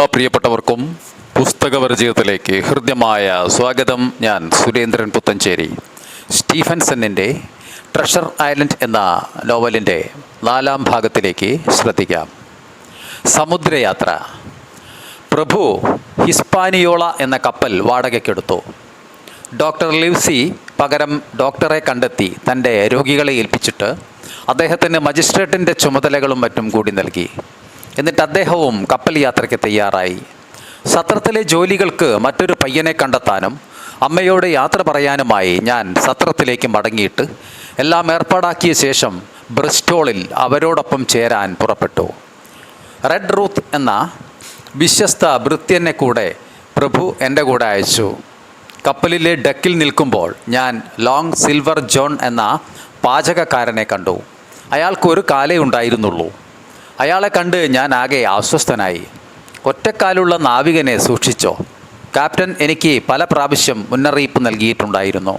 പ്രിയപ്പെട്ടവർക്കും പുസ്തക പരിചയത്തിലേക്ക് ഹൃദ്യമായ സ്വാഗതം ഞാൻ സുരേന്ദ്രൻ പുത്തഞ്ചേരി. സ്റ്റീഫൻസണിന്റെ ട്രഷർ ഐലൻഡ് എന്ന നോവലിന്റെ നാലാം ഭാഗത്തിലേക്ക് ശ്രദ്ധിക്കാം. സമുദ്രയാത്ര. പ്രഭു ഹിസ്പാനിയോള എന്ന കപ്പൽ വാടകയ്ക്കെടുത്തു. ഡോക്ടർ ലിവ്സി പകരം ഡോക്ടറെ കണ്ടെത്തി തന്റെ രോഗികളെ ഏൽപ്പിച്ചിട്ട് അദ്ദേഹത്തിന് മജിസ്ട്രേറ്റിന്റെ ചുമതലകളും മറ്റും കൂടി നൽകി. എന്നിട്ട് അദ്ദേഹവും കപ്പൽ യാത്രയ്ക്ക് തയ്യാറായി. സത്രത്തിലെ ജോലികൾക്ക് മറ്റൊരു പയ്യനെ കണ്ടെത്താനും അമ്മയോട് യാത്ര പറയാനുമായി ഞാൻ സത്രത്തിലേക്ക് മടങ്ങിയിട്ട് എല്ലാം ഏർപ്പാടാക്കിയ ശേഷം ബ്രിസ്റ്റോളിൽ അവരോടൊപ്പം ചേരാൻ പുറപ്പെട്ടു. റെഡ് റൂത്ത് എന്ന വിശ്വസ്ത ഭൃത്യനെ കൂടെ പ്രഭു എന്റെ കൂടെ അയച്ചു. കപ്പലിലെ ഡക്കിൽ നിൽക്കുമ്പോൾ ഞാൻ ലോങ് സിൽവർ ജോൺ എന്ന പാചകക്കാരനെ കണ്ടു. അയാൾക്ക് ഒരു കാലേ ഉണ്ടായിരുന്നുള്ളൂ. അയാളെ കണ്ട് ഞാൻ ആകെ അസ്വസ്ഥനായി. ഒറ്റക്കാലുള്ള നാവികനെ സൂക്ഷിച്ചോ. ക്യാപ്റ്റൻ എനിക്ക് പല പ്രാവശ്യം മുന്നറിയിപ്പ് നൽകിയിട്ടുണ്ടായിരുന്നു.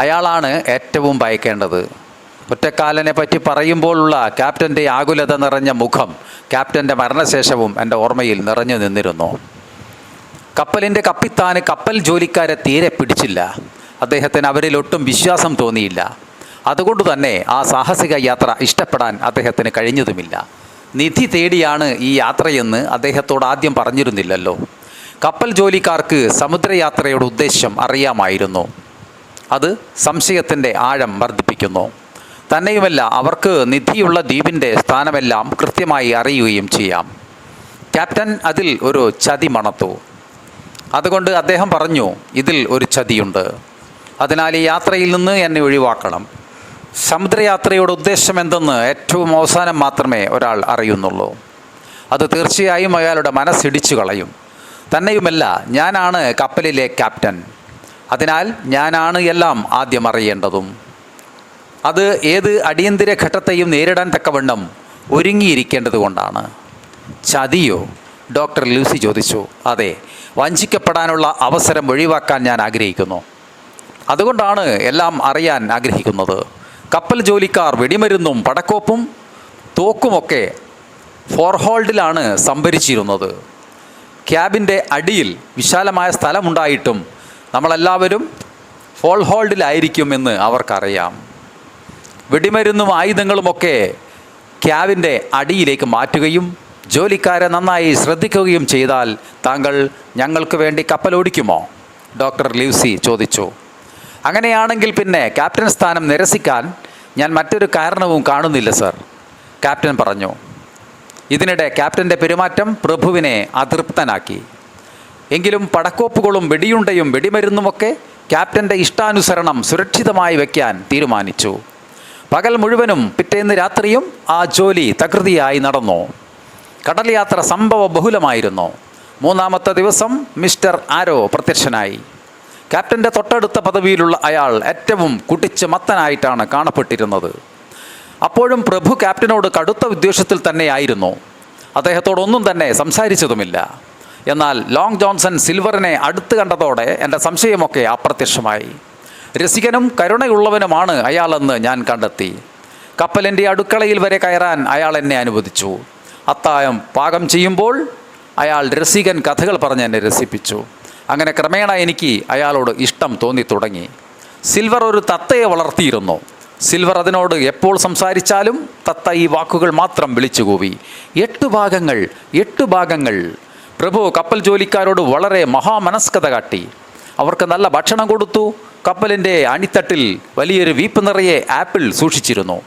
അയാളാണ് ഏറ്റവും ഭയക്കേണ്ടത്. ഒറ്റക്കാലനെ പറ്റി പറയുമ്പോഴുള്ള ക്യാപ്റ്റന്റെ ആകുലത നിറഞ്ഞ മുഖം ക്യാപ്റ്റന്റെ മരണശേഷവും എന്റെ ഓർമ്മയിൽ നിറഞ്ഞു നിന്നിരുന്നു. കപ്പലിന്റെ കപ്പിത്താന് കപ്പൽ ജോലിക്കാരെ തീരെ പിടിച്ചില്ല. അദ്ദേഹത്തിന് അവരിലൊട്ടും വിശ്വാസം തോന്നിയില്ല. അതുകൊണ്ട് തന്നെ ആ സാഹസിക യാത്ര ഇഷ്ടപ്പെടാൻ അദ്ദേഹത്തിന് കഴിഞ്ഞതുമില്ല. നിധി തേടിയാണ് ഈ യാത്രയെന്ന് അദ്ദേഹത്തോട് ആദ്യം പറഞ്ഞിരുന്നില്ലല്ലോ. കപ്പൽ ജോലിക്കാർക്ക് സമുദ്രയാത്രയുടെ ഉദ്ദേശ്യം അറിയാമായിരുന്നു. അത് സംശയത്തിന്റെ ആഴം വർദ്ധിപ്പിക്കുന്നു. തന്നെയുമല്ല അവർക്ക് നിധിയുള്ള ദ്വീപിന്റെ സ്ഥാനമെല്ലാം കൃത്യമായി അറിയുകയും ചെയ്യാം. ക്യാപ്റ്റൻ അതിൽ ഒരു ചതി മണത്തു. അതുകൊണ്ട് അദ്ദേഹം പറഞ്ഞു ഇതിൽ ഒരു ചതിയുണ്ട്. അതിനാൽ ഈ യാത്രയിൽ നിന്ന് എന്നെ ഒഴിവാക്കണം. സമുദ്രയാത്രയുടെ ഉദ്ദേശം എന്തെന്ന് ഏറ്റവും അവസാനം മാത്രമേ ഒരാൾ അറിയുന്നുള്ളൂ. അത് തീർച്ചയായും അയാളുടെ മനസ്സിടിച്ചു കളയും. തന്നെയുമല്ല ഞാനാണ് കപ്പലിലെ ക്യാപ്റ്റൻ. അതിനാൽ ഞാനാണ് എല്ലാം ആദ്യം അറിയേണ്ടതും. അത് ഏത് അടിയന്തര ഘട്ടത്തെയും നേരിടാൻ തക്കവണ്ണം ഒരുങ്ങിയിരിക്കേണ്ടത് കൊണ്ടാണ് ചതിയോ? ഡോക്ടർ ലൂസി ചോദിച്ചു. അതെ വഞ്ചിക്കപ്പെടാനുള്ള അവസരം ഒഴിവാക്കാൻ ഞാൻ ആഗ്രഹിക്കുന്നു. അതുകൊണ്ടാണ് എല്ലാം അറിയാൻ ആഗ്രഹിക്കുന്നത്. കപ്പൽ ജോലിക്കാർ വെടിമരുന്നും പടക്കോപ്പും തോക്കുമൊക്കെ ഫോർഹോൾഡിലാണ് സംഭരിച്ചിരുന്നത്. ക്യാബിന്റെ അടിയിൽ വിശാലമായ സ്ഥലമുണ്ടായിട്ടും നമ്മളെല്ലാവരും ഫോൾ ഹോൾഡിലായിരിക്കുമെന്ന് അവർക്കറിയാം. വെടിമരുന്നും ആയുധങ്ങളുമൊക്കെ ക്യാബിന്റെ അടിയിലേക്ക് മാറ്റുകയും ജോലിക്കാരെ നന്നായി ശ്രദ്ധിക്കുകയും ചെയ്താൽ താങ്കൾ ഞങ്ങൾക്ക് വേണ്ടി കപ്പൽ ഓടിക്കുമോ ഡോക്ടർ ലിവ്സി ചോദിച്ചു. അങ്ങനെയാണെങ്കിൽ പിന്നെ ക്യാപ്റ്റൻ സ്ഥാനം നിരസിക്കാൻ ഞാൻ മറ്റൊരു കാരണവും കാണുന്നില്ല സർ. ക്യാപ്റ്റൻ പറഞ്ഞു ഇതിനിടെ ക്യാപ്റ്റന്റെ പെരുമാറ്റം പ്രഭുവിനെ അതൃപ്തനാക്കി. എങ്കിലും പടക്കോപ്പുകളും വെടിയുണ്ടയും വെടിമരുന്നുമൊക്കെ ക്യാപ്റ്റന്റെ ഇഷ്ടാനുസരണം സുരക്ഷിതമായി വയ്ക്കാൻ തീരുമാനിച്ചു. പകൽ മുഴുവനും പിറ്റേന്ന് രാത്രിയും ആ ജോലി തകൃതിയായി നടന്നു. കടൽ യാത്ര സംഭവ ബഹുലമായിരുന്നു. മൂന്നാമത്തെ ദിവസം മിസ്റ്റർ ആരോ പ്രത്യക്ഷനായി. ക്യാപ്റ്റന്റെ തൊട്ടടുത്ത പദവിയിലുള്ള അയാൾ ഏറ്റവും കുട്ടിച്ച് മത്തനായിട്ടാണ് കാണപ്പെട്ടിരുന്നത്. അപ്പോഴും പ്രഭു ക്യാപ്റ്റനോട് കടുത്ത ഉദ്ദേശത്തിൽ തന്നെയായിരുന്നു. അദ്ദേഹത്തോടൊന്നും തന്നെ സംസാരിച്ചതുമില്ല. എന്നാൽ ലോങ് ജോൺസൺ സിൽവറിനെ അടുത്ത് കണ്ടതോടെ എന്റെ സംശയമൊക്കെ അപ്രത്യക്ഷമായി. രസികനും കരുണയുള്ളവനുമാണ് അയാളെന്ന് ഞാൻ കണ്ടെത്തി. കപ്പലിന്റെ അടുക്കളയിൽ വരെ കയറാൻ അയാൾ എന്നെ അനുവദിച്ചു. അത്തായം പാകം ചെയ്യുമ്പോൾ അയാൾ രസികൻ കഥകൾ പറഞ്ഞ് എന്നെ രസിപ്പിച്ചു. അങ്ങനെ ക്രമേണ എനിക്ക് അയാളോട് ഇഷ്ടം തോന്നി തുടങ്ങി. സിൽവർ ഒരു തത്തയെ വളർത്തിയിരുന്നു. സിൽവർ അതിനോട് എപ്പോൾ സംസാരിച്ചാലും തത്ത ഈ വാക്കുകൾ മാത്രം വിളിച്ചു കൂവി എട്ട് ഭാഗങ്ങൾ എട്ട് ഭാഗങ്ങൾ. പ്രഭു കപ്പൽ ജോലിക്കാരോട് വളരെ മഹാമനസ്കത കാട്ടി. അവർക്ക് നല്ല ഭക്ഷണം കൊടുത്തു. കപ്പലിന്റെ അണിത്തട്ടിൽ വലിയൊരു വീപ്പ് നിറയെ ആപ്പിൾ സൂക്ഷിച്ചിരുന്നു.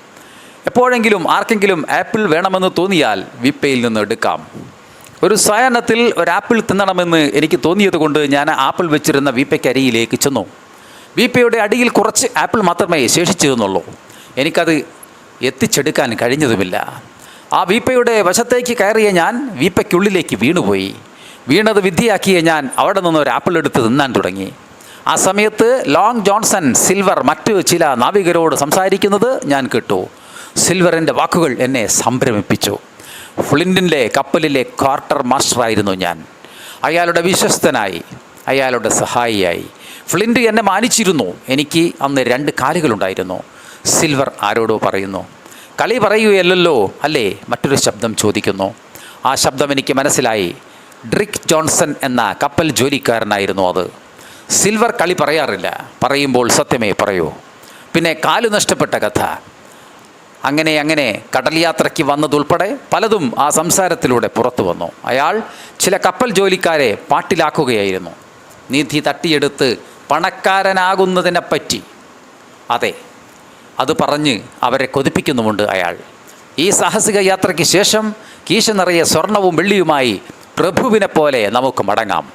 എപ്പോഴെങ്കിലും ആർക്കെങ്കിലും ആപ്പിൾ വേണമെന്ന് തോന്നിയാൽ വീപ്പയിൽ നിന്ന് എടുക്കാം. ഒരു സായാഹ്നത്തിൽ ഒരു ആപ്പിൾ തിന്നണമെന്ന് എനിക്ക് തോന്നിയത് കൊണ്ട് ഞാൻ ആപ്പിൾ വെച്ചിരുന്ന വീപ്പയ്ക്കരിയിലേക്ക് ചെന്നു. വീപ്പയുടെ അടിയിൽ കുറച്ച് ആപ്പിൾ മാത്രമേ ശേഷിച്ചിരുന്നുള്ളൂ. എനിക്കത് എത്തിച്ചെടുക്കാൻ കഴിഞ്ഞതുമില്ല. ആ വീപ്പയുടെ വശത്തേക്ക് കയറിയ ഞാൻ വീപ്പയ്ക്കുള്ളിലേക്ക് വീണുപോയി. വീണത് വിദ്യയാക്കിയ ഞാൻ അവിടെ നിന്ന് ഒരു ആപ്പിൾ എടുത്ത് തിന്നാൻ തുടങ്ങി. ആ സമയത്ത് ലോങ് ജോൺസൺ സിൽവർ മറ്റ് ചില നാവികരോട് സംസാരിക്കുന്നത് ഞാൻ കേട്ടു. സിൽവറിന്റെ വാക്കുകൾ എന്നെ സംഭ്രമിപ്പിച്ചു. ഫ്ലിന്റിന്റെ കപ്പലിലെ ക്വാർട്ടർ മാസ്റ്ററായിരുന്നു ഞാൻ. അയാളുടെ വിശ്വസ്തനായി അയാളുടെ സഹായിയായി. ഫ്ലിന്റ് എന്നെ മാനിച്ചിരുന്നു. എനിക്ക് അന്ന് രണ്ട് കാലുകളുണ്ടായിരുന്നു. സിൽവർ ആരോടോ പറയുന്നു കളി പറയുകയല്ലല്ലോ അല്ലേ? മറ്റൊരു ശബ്ദം ചോദിക്കുന്നു. ആ ശബ്ദം എനിക്ക് മനസ്സിലായി. ഡ്രിക് ജോൺസൺ എന്ന കപ്പൽ ജോലിക്കാരനായിരുന്നു അത്. സിൽവർ കളി പറയാറില്ല. പറയുമ്പോൾ സത്യമേ പറയൂ. പിന്നെ കാലു നഷ്ടപ്പെട്ട കഥ. അങ്ങനെ അങ്ങനെ കടൽ യാത്രയ്ക്ക് വന്നതുൾപ്പെടെ പലതും ആ സംസാരത്തിലൂടെ പുറത്തു വന്നു. അയാൾ ചില കപ്പൽ ജോലിക്കാരെ പാട്ടിലാക്കുകയായിരുന്നു. നിധി തട്ടിയെടുത്ത് പണക്കാരനാകുന്നതിനെപ്പറ്റി. അതെ അത് പറഞ്ഞ് അവരെ കൊതിപ്പിക്കുന്നുമുണ്ട് അയാൾ. ഈ സാഹസിക യാത്രയ്ക്ക് ശേഷം കീശ നിറയെ സ്വർണവും വെള്ളിയുമായി പ്രഭുവിനെ പോലെ നമുക്ക് മടങ്ങാം.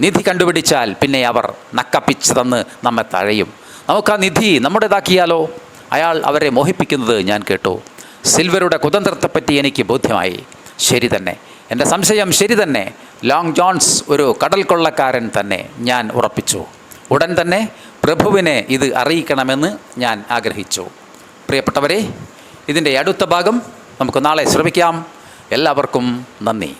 നിധി കണ്ടുപിടിച്ചാൽ പിന്നെ അവർ നക്കപ്പിച്ച് തന്ന് നമ്മെ തഴയും. നമുക്ക് ആ നിധി നമ്മുടേതാക്കിയാലോ? അയാൾ അവരെ മോഹിപ്പിക്കുന്നത് ഞാൻ കേട്ടു. സിൽവറുടെ കുതന്ത്രത്തെപ്പറ്റി എനിക്ക് ബോധ്യമായി. ശരി തന്നെ. എന്റെ സംശയം ശരി തന്നെ. ലോങ് ജോൺസ് ഒരു കടൽ കൊള്ളക്കാരൻ തന്നെ ഞാൻ ഉറപ്പിച്ചു. ഉടൻ തന്നെ പ്രഭുവിനെ ഇത് അറിയിക്കണമെന്ന് ഞാൻ ആഗ്രഹിച്ചു. പ്രിയപ്പെട്ടവരെ ഇതിന്റെ അടുത്ത ഭാഗം നമുക്ക് നാളെ ശ്രമിക്കാം. എല്ലാവർക്കും നന്ദി.